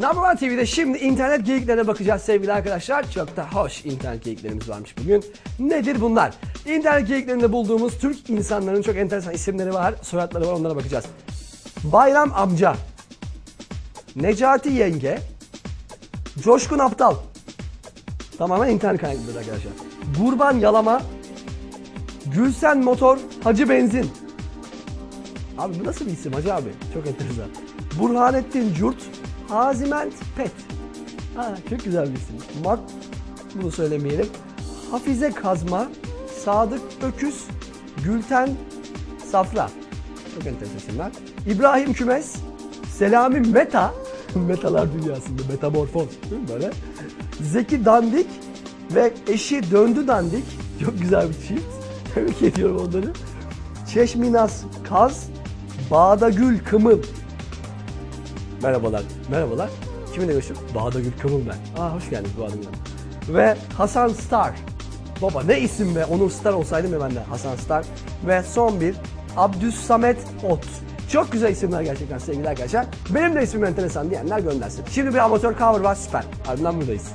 Number One TV'de şimdi internet geyiklerine bakacağız sevgili arkadaşlar. Çok da hoş internet geyiklerimiz varmış bugün. Nedir bunlar? İnternet geyiklerinde bulduğumuz Türk insanların çok enteresan isimleri var, soyadları var onlara bakacağız. Bayram amca, Necati yenge, Coşkun aptal. Tamamen internet kaynaklıdır arkadaşlar. Kurban yalama, Gülsen motor, Hacı benzin. Abi bu nasıl bir isim Hacı abi? Çok enteresan. Burhanettin Curt, Haziment Pet. Ha, çok güzel bir isim. Mak, bunu söylemeyelim. Hafize Kazma, Sadık Öküz, Gülten Safra. Çok enteresan isimler. İbrahim Kümes, Selami Meta, Metalar dünyasında metamorfoz değil böyle? Zeki Dandik ve eşi Döndü Dandik. Çok güzel bir çift. Tebrik ediyorum onları. Çeşminas Kaz, Bağdagül Kımıl. Merhabalar, merhabalar. Kiminle görüşüyorum? Bağdagül Kımıl ben. Aa hoş geldiniz Bağdagül Hanım. Ve Hasan Star. Baba ne isim be, Onur Star olsaydım ya ben de Hasan Star. Ve son bir Abdüs Samet Ot. Çok güzel isimler gerçekten sevgili arkadaşlar. Benim de ismim enteresan diyenler göndersin. Şimdi bir amatör cover var süper. Ardından buradayız.